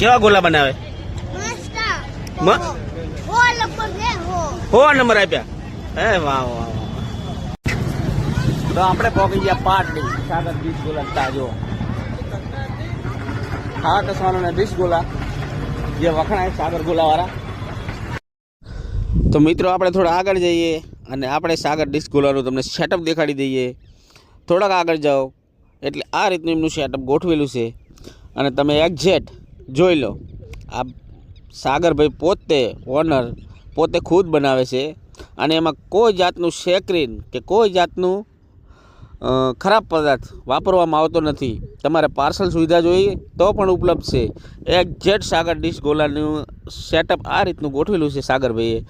કેવા ગોલા બનાવે? મ- હો નંબર આપ્યા. હે વાહ વાહ તો આપણે પહોંચી ગયા પાટડી સાગર બીસ ગોલા તાજો હા કસવાનો ને બીસ ગોલા. જે વખણાય સાગર ગોલા વાળા તો મિત્રો આપણે થોડા આગળ જઈએ અને આપણે સાગર ડિસ્ક ગોલાનું તમને સેટઅપ દેખાડી દઈએ. થોડાક આગળ જાઓ. એટલે આ રીતનું એમનું સેટઅપ ગોઠવેલું છે. અને તમે એક્ઝેક્ટ જોઈ લો. આ સાગરભાઈ પોતે ઓનર પોતે ખુદ બનાવે છે અને એમાં કોઈ જાતનું સેક્રીન કે કોઈ જાતનું ખરાબ પદાર્થ વાપરવામાં આવતો નથી. તમારે પાર્સલ સુવિધા જોઈએ તો પણ ઉપલબ્ધ છે. એક જેટ સાગર ડીશ ગોલાનું સેટઅપ આ રીતનું ગોઠવેલું છે સાગરભાઈએ.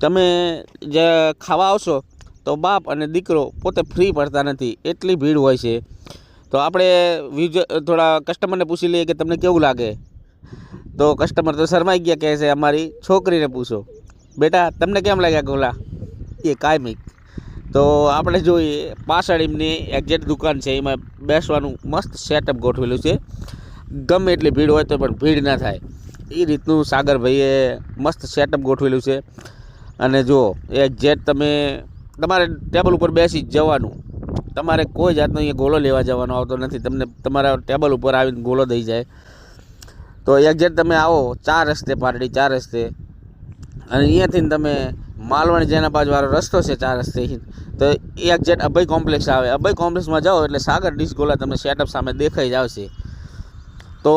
તમે જે ખાવા આવશો તો બાપ અને દીકરો પોતે ફ્રી પડતા નથી. એટલી ભીડ હોય છે. તો આપણે વિજ થોડા કસ્ટમરને પૂછી લઈએ કે તમને કેવું લાગે? તો કસ્ટમર તો શરમાઈ ગયા કહે છે, અમારી છોકરીને પૂછો. બેટા, તમને કેમ લાગ્યા ગોલા? એ કાયમિક. તો આપણે જોઈએ પાછળ એમની એક્ઝેક્ટ દુકાન છે, એમાં બેસવાનું મસ્ત સેટઅપ ગોઠવેલું છે. ગમે એટલી ભીડ હોય તો પણ ભીડ ના થાય. એ રીતનું સાગરભાઈએ મસ્ત સેટઅપ ગોઠવેલું છે. અને જો એક્ઝેક્ટ તમે, તમારે ટેબલ ઉપર બેસી જ જવાનું. તમારે કોઈ જાતનો અહીંયા ગોળો લેવા જવાનો આવતો નથી. તમને તમારા ટેબલ ઉપર આવીને ગોળો દઈ જાય. તો એક્ઝેટ તમે આવો, ચાર રસ્તે પારડી, ચાર રસ્તે. અને અહીંયાથી તમે માલવણ જેના બાજુવાળો રસ્તો છે, ચાર રસ્તે તો એ એક્ઝેક્ટ અભય કોમ્પ્લેક્સ આવે. અભય કોમ્પ્લેક્સમાં જાઓ એટલે સાગર ડિસ્ગોલા ગોલા તમને સેટઅપ સામે દેખાઈ જ આવશે. તો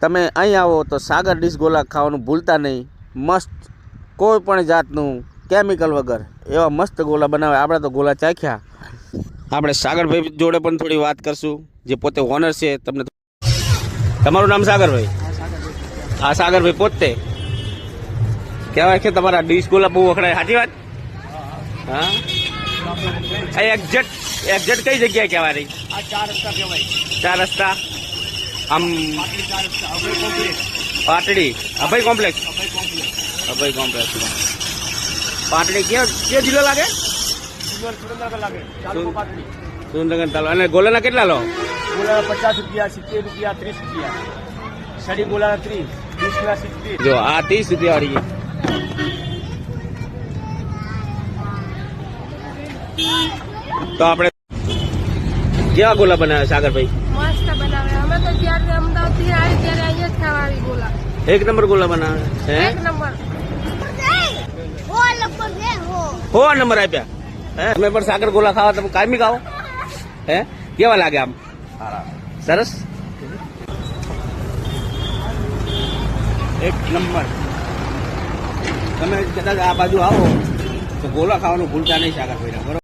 તમે અહીં આવો તો સાગર ડીશ ગોલા ખાવાનું ભૂલતા નહીં. મસ્ત કોઈ પણ જાતનું કેમિકલ વગર એવા મસ્ત ગોલા બનાવે. આપણે તો ગોલા ચાખ્યા. આપણે સાગરભાઈ જોડે પણ થોડી વાત કરશું. જે પોતે ઓનર છે, તમને તમારું નામ સાગરભાઈ? હા સાગરભાઈ પોતે. કહેવાય છે તમારા ડી ગોલા બહુ વખણાય. સાચી વાત? હા? એક્ઝેક્ટ એક્ઝેક્ટ કઈ જગ્યાએ કહેવાય? રહી ચાર રસ્તા કહેવાય. ચાર રસ્તા? આમ પાટડી. અભય કોમ્પ્લેક્સ અભય કોમ્પ્લેક્સ પાટડી કયો કયો જિલ્લો લાગે? સુરેન્દ્રનગર લાગે. સુરેન્દ્રનગર તાલુકા. અને ગોલાના કેટલા લો? ગોળા પચાસ રૂપિયા સિત્તેર રૂપિયા ત્રીસ રૂપિયા. સડી ગોળા ત્રીસ વીસના સિત્તેર. જો આ ત્રીસ રૂપિયા વાળી તો આપણે કેવા ગોલા બનાવે સાગરભાઈ? મસ્ત બનાવ્યા. અમે તો જ્યારે અમદાવાદથી આવી ત્યારે અહીંયા જ ખાવા આવી ગોલા. એક નંબર ગોલા બનાવે હે? એક નંબર. હો નંબર આપ્યા. હે? તમે પણ સાગર ગોલા ખાવા તમે કાયમી ખાઓ. હે? કેવા લાગે આમ? સરસ. એક નંબર. તમે કદાચ આ બાજુ આવો, તો ગોલા ખાવાનું ભૂલતા નહીં, સાગર ભાઈ બરોબર?